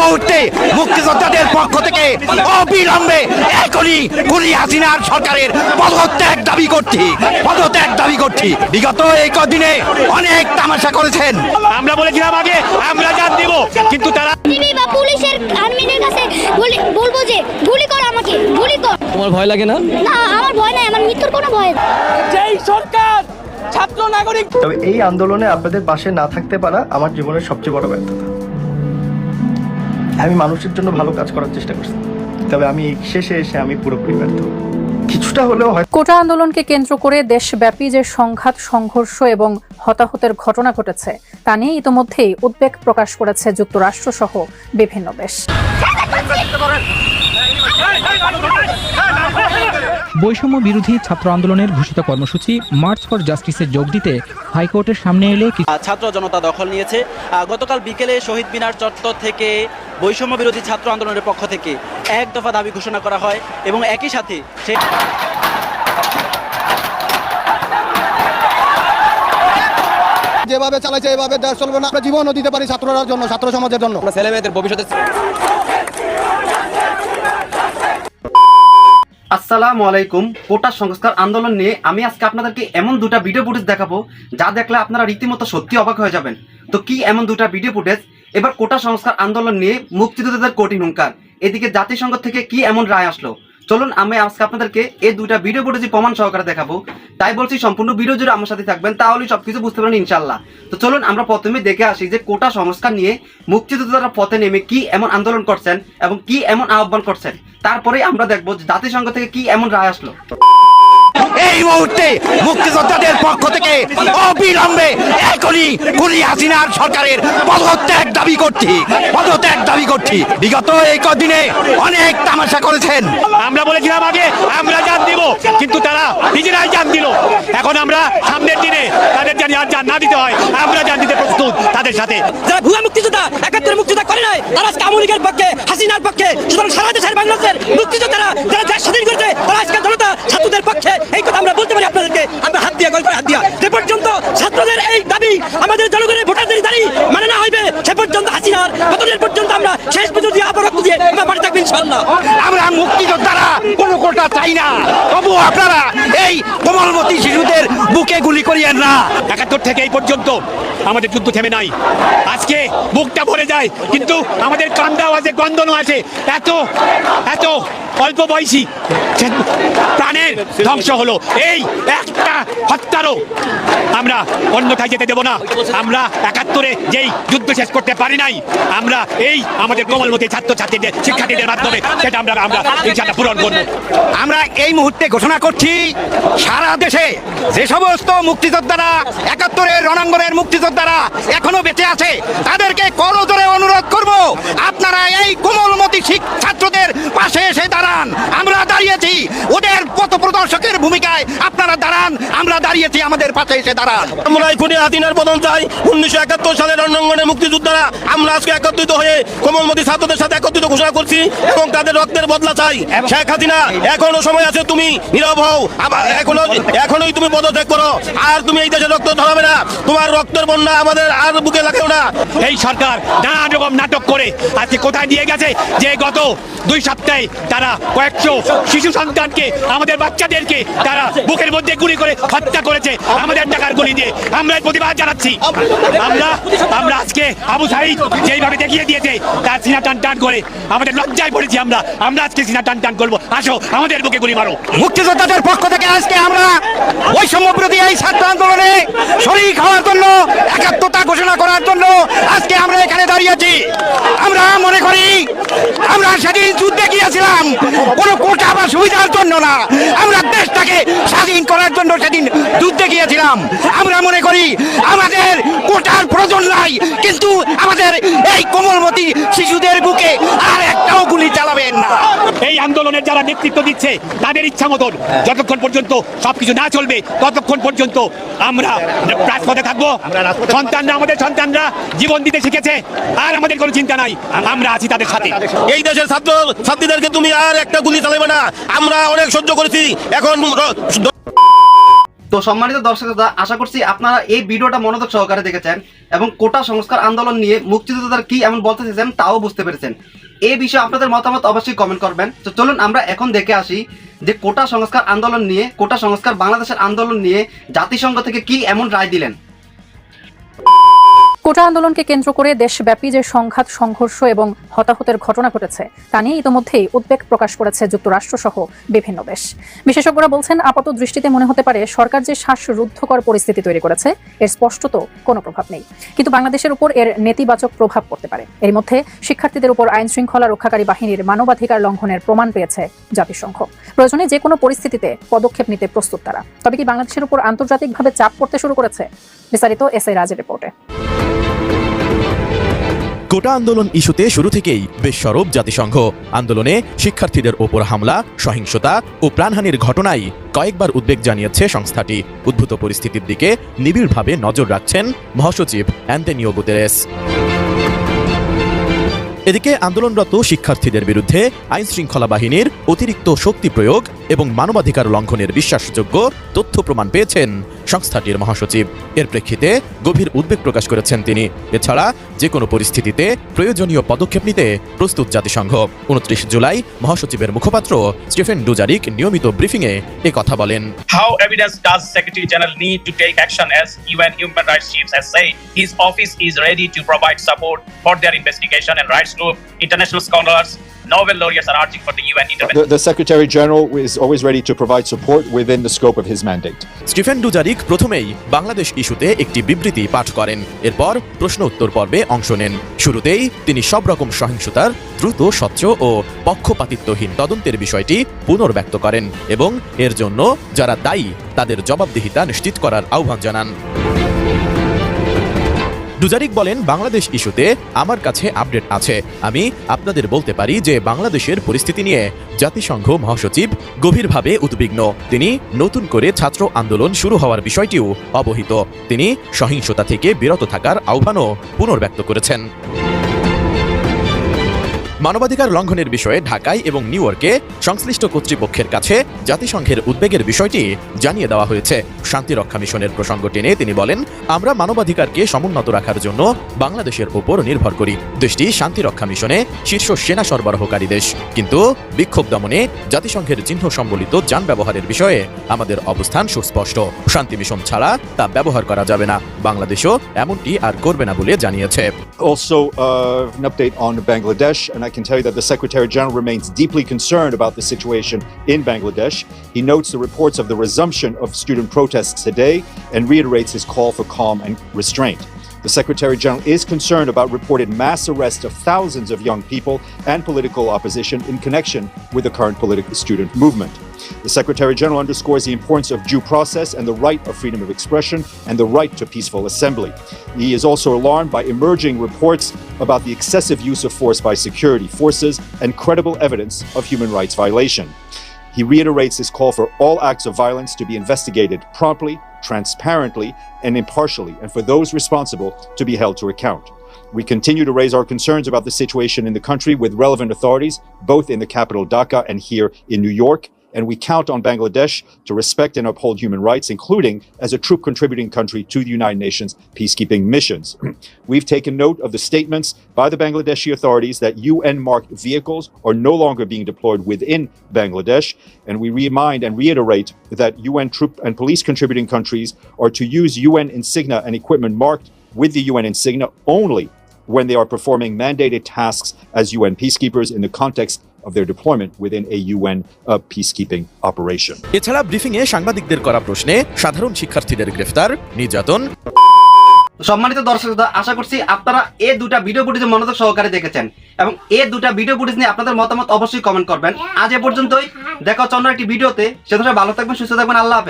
মুহূর্তে মুক্তিযোদ্ধাদের পক্ষ থেকে অবিলম্বে এখনই খুনি হাসিনার সরকারের পদত্যাগ দাবি করছি পদত্যাগ দাবি করছি। বিগত এই কদিনে অনেক তামাশা করেছেন। আমরা বলেছিলাম আগে আমরা জান দিব কিন্তু তারা বা পুলিশের আর্মিদের কাছে বলি বলব যে গুলি কর আমাকে গুলি কর। তোমার ভয় লাগে না? না আমার ভয় নাই আমার মৃত্যুর কোনো ভয় নেই। যেই সরকার ছাত্র নাগরিক তবে এই আন্দোলনে আপনাদের পাশে না থাকতে পারা আমার জীবনের সবচেয়ে বড় ব্যর্থতা। আমি মানুষের জন্য ভালো কাজ করার চেষ্টা করছি। তবে আমি শেষে এসে আমি পুরোপুরি ব্যর্থ। কিছুটা হলেও কোটা আন্দোলনকে কেন্দ্র করে দেশব্যাপী যে সংঘাত সংঘর্ষ এবং হতাহতের ঘটনা ঘটেছে তা নিয়ে ইতোমধ্যেই উদ্বেগ প্রকাশ করেছে যুক্তরাষ্ট্র সহ বিভিন্ন দেশ। বৈষম্য বিরোধী ছাত্র আন্দোলনের ঘোষিত কর্মসূচি মার্চ ফর জাস্টিসে যোগ দিতে হাইকোর্টের সামনে এলে ছাত্র জনতা দখল নিয়েছে। গতকাল বিকেলে শহীদ মিনার চত্বর থেকে বৈষম্য বিরোধী ছাত্র আন্দোলনের পক্ষ থেকে এক দফা দাবি ঘোষণা করা হয় এবং একই সাথে সে যেভাবে চালাইছে এভাবে দেশ চলবে না। আমরা জীবনও দিতে পারি ছাত্ররার জন্য ছাত্র সমাজের জন্য। ছেলে মেয়েদের ভবিষ্যতে আসসালামু আলাইকুম। কোটা সংস্কার আন্দোলন নিয়ে আমি আজকে আপনাদেরকে এমন দুটা ভিডিও ফুটেজ দেখাবো যা দেখলে আপনারা রীতিমতো সত্যি অবাক হয়ে যাবেন। তো কি এমন দুটা ভিডিও ফুটেজ এবার কোটা সংস্কার আন্দোলন নিয়ে মুক্তিযোদ্ধাদের কঠিন হুঙ্কার। এদিকে জাতিসংঘ থেকে কি এমন রায় আসলো? চলুন, আমি আজকে আপনাদেরকে এই দুইটা ভিডিও ফুটেজ প্রমাণ সহকারে দেখাবো। তাই বলছি, সম্পূর্ণ ভিডিও জুড়ে আমার সাথে থাকবেন তাহলে সবকিছু বুঝতে পারেন ইনশাল্লাহ তো চলুন, আমরা প্রথমে দেখে আসি যে কোটা সংস্কার নিয়ে মুক্তিযোদ্ধারা পথে নেমে কি এমন আন্দোলন করছেন এবং কি এমন আহ্বান করছেন। তারপরে আমরা দেখব জাতিসংঘ থেকে কি এমন রায় আসলো। এই মুহূর্তে মুক্তিযোদ্ধাদের পক্ষ থেকে অবিলম্বে এখনই খুনি হাসিনার সরকারের পদত্যাগ দাবি করছি পদত্যাগ দাবি করছি। বিগত এই কদিনে অনেক তামাশা করেছেন। আমরা বলেছিলাম আগে আমরা জান দিব কিন্তু তারা নিজেরাই জান দিল। এখন আমরা সামনের দিনে তাদের জানি আর জান না দিতে হয় আমরা জান দিতে প্রস্তুত তাদের সাথে। যারা ভুয়া মুক্তিযোদ্ধা একাত্তরে মুক্তিযোদ্ধা করে নাই তারা আজকে আওয়ামী লীগের পক্ষে হাসিনার পক্ষে সুতরাং সারা দেশের বাংলাদেশের মুক্তিযোদ্ধারা যারা দেশ স্বাধীন করেছে তারা আজকে জনতা ছাত্রদের পক্ষে এই কথা আমরা বলতে পারি আপনাদেরকে আমরা হাত দিয়ে গল্পের হাত দিয়া যে পর্যন্ত ছাত্রদের এই দাবি আমাদের জনগণের ভোটারদের দাবি মানে না হইবে সে পর্যন্ত হাসিনার কতদিন পর্যন্ত আমরা শেষ পর্যন্ত দিয়ে আবার রক্ত দিয়ে আমরা মুক্তিযোদ্ধারা কোনো কোটা চাই না। তবু আপনারা এই কোমলমতি শিশুদের বুকে গুলি করিয়েন না একাত্তর থেকে এই পর্যন্ত আমাদের যুদ্ধ থেমে নাই। আজকে বুকটা ভরে যায়, কিন্তু আমাদের কান্দাও আছে, গন্ধনও আছে। এত এত অল্প বয়সী প্রাণের ধ্বংস হলো। এই একটা হত্যারও আমরা অন্যথায় যেতে দেব না। আমরা একাত্তরে যেই যুদ্ধ শেষ করতে পারি নাই, আমরা এই আমাদের কোমলমতি ছাত্রছাত্রীদের, শিক্ষার্থীদের মাধ্যমে সেটা আমরা আমরা ইনশাল্লাহ পূরণ করব। আমরা এই মুহূর্তে ঘোষণা করছি, সারা দেশে যে সমস্ত মুক্তিযোদ্ধারা, একাত্তরের রণাঙ্গনের মুক্তিযোদ্ধারা এখনও বেঁচে আছে। তাদেরকে করজোরে অনুরোধ করব, আপনারা এই কোমলমতি ছাত্রদের পাশে এসে দাঁড়ান। আমরা দাঁড়িয়েছি। ওদের পথ প্রদর্শকের ভূমিকায় আপনারা দাঁড়ান আমরা দাঁড়িয়েছি আমাদের পাশে এসে দাঁড়ান। আমরা এই খুনি হাতিনার পতন চাই। উনিশশো একাত্তর সালের রণাঙ্গনে মুক্তিযোদ্ধারা আমরা আজকে একত্রিত হয়ে কোমলমতি ছাত্রদের সাথে একত্রিত ঘোষণা করছি এবং তাদের রক্তের বদলা চাই। শেখ হাসিনা এখনও সময় আছে তুমি নীরব হও। এখনও এখনোই তুমি পদত্যাগ করো। আর তুমি এই দেশে রক্ত ধরাবে না। তোমার রক্তের বন্যা আমাদের আর বুকে লাগেও না। এই সরকার নানা রকম নাটক করে আজকে কোথায় নিয়ে গেছে? যে গত দুই সপ্তাহে তারা কয়েকশো শিশু সন্তানকে আমাদের বাচ্চাদেরকে তারা বুকের মধ্যে গুলি করে হত্যা করেছে। আমাদের টাকার গুলি দিয়ে। আমরা প্রতিবাদ জানাচ্ছি। আমরা আমরা আজকে আবু সাইদ যেইভাবে দেখিয়ে দিয়েছে, তার সিনা টান টান করে আমাদের লজ্জায় পড়েছি আমরা। আমরা আজকে সিনা টান টান করব। আসো, আমাদের বুকে গুলি মারো। মুক্তিযোদ্ধাদের পক্ষ থেকে আজকে আমরা বৈষম্য বিরোধী এই ছাত্র আন্দোলনে শরিক হওয়ার জন্য, একাত্মতা ঘোষণা করার জন্য আজকে আমরা এখানে দাঁড়িয়েছি আমরা মনে করি, আমরা সেদিন যুদ্ধে গিয়েছিলাম। কোনো কোটা বা সুবিধার জন্য না। আমরা দেশটাকে স্বাধীন করার জন্য সেদিন যুদ্ধে গিয়েছিলাম। আমরা মনে করি আমাদের কোটার প্রয়োজন নাই কিন্তু আমাদের এই কোমলমতি শিশুদের বুকে আর একটাও গুলি চালাবেন না। এই আন্দোলনের যারা নেতৃত্ব দিচ্ছে তাদের ইচ্ছা মতন যতক্ষণ পর্যন্ত সবকিছু না চলবে ততক্ষণ পর্যন্ত আমরা রাজপথে থাকব। সন্তানরা আমাদের সন্তানরা জীবন দিতে শিখেছে আর আমাদের কোনো চিন্তা নাই আমরা আছি তাদের সাথে। এই দেশের ছাত্র ছাত্রীদেরকে তুমি আর একটা গুলি চালাবে না আমরা অনেক সহ্য করেছি এখন তো সম্মানিত দর্শক আশা করছি আপনারা এই ভিডিওটা মনোযোগ সহকারে দেখেছেন এবং কোটা সংস্কার আন্দোলন নিয়ে মুক্তিযোদ্ধারা কি এমন বলতে চেয়েছেন তাও বুঝতে পেরেছেন। এই বিষয়ে আপনাদের মতামত অবশ্যই কমেন্ট করবেন। তো চলুন আমরা এখন দেখে আসি যে কোটা সংস্কার আন্দোলন নিয়ে, কোটা সংস্কার বাংলাদেশের আন্দোলন নিয়ে জাতিসংঘ থেকে কি এমন রায় দিলেন। কোটা আন্দোলনকে কেন্দ্র করে দেশব্যাপী যে সংঘাত, সংঘর্ষ এবং হতাহতের ঘটনা ঘটেছে, তা নিয়ে ইতোমধ্যেই উদ্বেগ প্রকাশ করেছে যুক্তরাষ্ট্র সহ বিভিন্ন দেশ। বিশেষজ্ঞরা বলছেন, আপাত দৃষ্টিতে মনে হতে পারে, সরকার যে শ্বাসরুদ্ধকর পরিস্থিতি তৈরি করেছে, এর স্পষ্টত কোনো প্রভাব নেই। কিন্তু বাংলাদেশের উপর এর নেতিবাচক প্রভাব পড়তে পারে। এর মধ্যে শিক্ষার্থীদের উপর আইন শৃঙ্খলা রক্ষাকারী বাহিনীর মানবাধিকার লঙ্ঘনের প্রমাণ পেয়েছে জাতিসংঘ। প্রয়োজনে যে কোনো পরিস্থিতিতে পদক্ষেপ নিতে প্রস্তুত তারা। তবে কি বাংলাদেশের উপর আন্তর্জাতিকভাবে চাপ পড়তে শুরু করেছে? বিস্তারিত এস আই রাজের রিপোর্টে। কোটা আন্দোলন ইস্যুতে শুরু থেকেই বেশ সরব জাতিসংঘ। আন্দোলনে শিক্ষার্থীদের ওপর হামলা, সহিংসতা ও প্রাণহানির ঘটনায় কয়েকবার উদ্বেগ জানিয়েছে সংস্থাটি। উদ্ভূত পরিস্থিতির দিকে নিবিড়ভাবে নজর রাখছেন মহাসচিব অ্যান্টনিও গুতেরেস। এদিকে আন্দোলনরত শিক্ষার্থীদের বিরুদ্ধে আইন শৃঙ্খলা বাহিনীর অতিরিক্ত শক্তি প্রয়োগ এবং মানবাধিকার লঙ্ঘনের বিশ্বাসযোগ্য তথ্য প্রমাণ পেয়েছেন সংস্থাটির মহাসচিব। এর প্রেক্ষিতে গভীর উদ্বেগ প্রকাশ করেছেন তিনি। এছাড়া যে কোনো পরিস্থিতিতে প্রয়োজনীয় পদক্ষেপ নিতে প্রস্তুত জাতিসংঘ। উনত্রিশ জুলাই মহাসচিবের মুখপাত্র স্টিফেন ডুজারিক নিয়মিত ব্রিফিংয়ে এ কথা বলেন। How evidence general need to take action as UN human rights chief has say office ready to provide support for their investigation and rights group international scholars Nobel laureates are urging for the UN intervention. The, the Secretary General is always ready to provide support within the scope of his mandate. Stephane Dujarric প্রথমেই বাংলাদেশ ইস্যুতে একটি বিবৃতি পাঠ করেন এরপর প্রশ্ন উত্তর পর্বে অংশ নেন শুরুতেই তিনি সব রকম সহিংসতার দ্রুত স্বচ্ছ ও পক্ষপাতিত্বহীন তদন্তের বিষয়টি পুনর্ব্যক্ত করেন এবং এর জন্য যারা দায়ী তাদের জবাবদিহিতা নিশ্চিত করার আহ্বান জানান ডুজারিক বলেন, বাংলাদেশ ইস্যুতে আমার কাছে আপডেট আছে। আমি আপনাদের বলতে পারি যে বাংলাদেশের পরিস্থিতি নিয়ে জাতিসংঘ মহাসচিব গভীরভাবে উদ্বিগ্ন। তিনি নতুন করে ছাত্র আন্দোলন শুরু হওয়ার বিষয়টিও অবহিত। তিনি সহিংসতা থেকে বিরত থাকার আহ্বানও পুনর্ব্যক্ত করেছেন। মানবাধিকার লঙ্ঘনের বিষয়ে ঢাকায় এবং নিউ ইয়র্কে সংশ্লিষ্ট কর্তৃপক্ষের কাছে জাতিসংঘের উদ্বেগের বিষয়টি জানিয়ে দেওয়া হয়েছে। শান্তিরক্ষা মিশনের প্রসঙ্গ টেনে তিনি বলেন আমরা মানবাধিকারকে সমুন্নত রাখার জন্য বাংলাদেশের ওপর নির্ভর করি। দেশটি শান্তিরক্ষা মিশনে শীর্ষ সেনা সরবরাহকারী দেশ। কিন্তু বিক্ষোভ দমনে জাতিসংঘের চিহ্ন সম্বলিত যান ব্যবহারের বিষয়ে আমাদের অবস্থান সুস্পষ্ট। শান্তি মিশন ছাড়া তা ব্যবহার করা যাবে না। বাংলাদেশও এমনটি আর করবে না বলে জানিয়েছে। Also, uh, an update on Bangladesh, and I can tell you that the Secretary General remains deeply concerned about the situation in Bangladesh. He notes the reports of the resumption of student protests today and reiterates his call for calm and restraint. The Secretary General is concerned about reported mass arrests of thousands of young people and political opposition in connection with the current political student movement. The Secretary General underscores the importance of due process and the right of freedom of expression and the right to peaceful assembly. He is also alarmed by emerging reports about the excessive use of force by security forces and credible evidence of human rights violation. He reiterates his call for all acts of violence to be investigated promptly, transparently, and impartially, and for those responsible to be held to account. We continue to raise our concerns about the situation in the country with relevant authorities, both in the capital Dhaka and here in New York. And we count on Bangladesh to respect and uphold human rights, including as a troop contributing country to the United Nations peacekeeping missions. We've taken note of the statements by the Bangladeshi authorities that UN marked vehicles are no longer being deployed within Bangladesh. And we remind and reiterate that UN troop and police contributing countries are to use UN insignia and equipment marked with the UN insignia only when they are performing mandated tasks as UN peacekeepers in the context of their deployment within a UN uh, peacekeeping operation. এছাড়া briefing এ সাংবাদিকদের করা প্রশ্নে সাধারণ শিক্ষার্থীদের গ্রেফতার নির্যাতন। সম্মানিত দর্শক আশা করছি আপনারা এই দুটা ভিডিও ফুটেজ মনোযোগ সহকারে দেখেছেন এবং এই দুটা ভিডিও ফুটেজ নিয়ে আপনাদের মতামত অবশ্যই কমেন্ট করবেন। আজ এ পর্যন্তই। দেখো চন্দ্র অন্য একটি ভিডিওতে সেদিন ভালো থাকবেন সুস্থ থাকবেন আল্লাহ হাফেজ।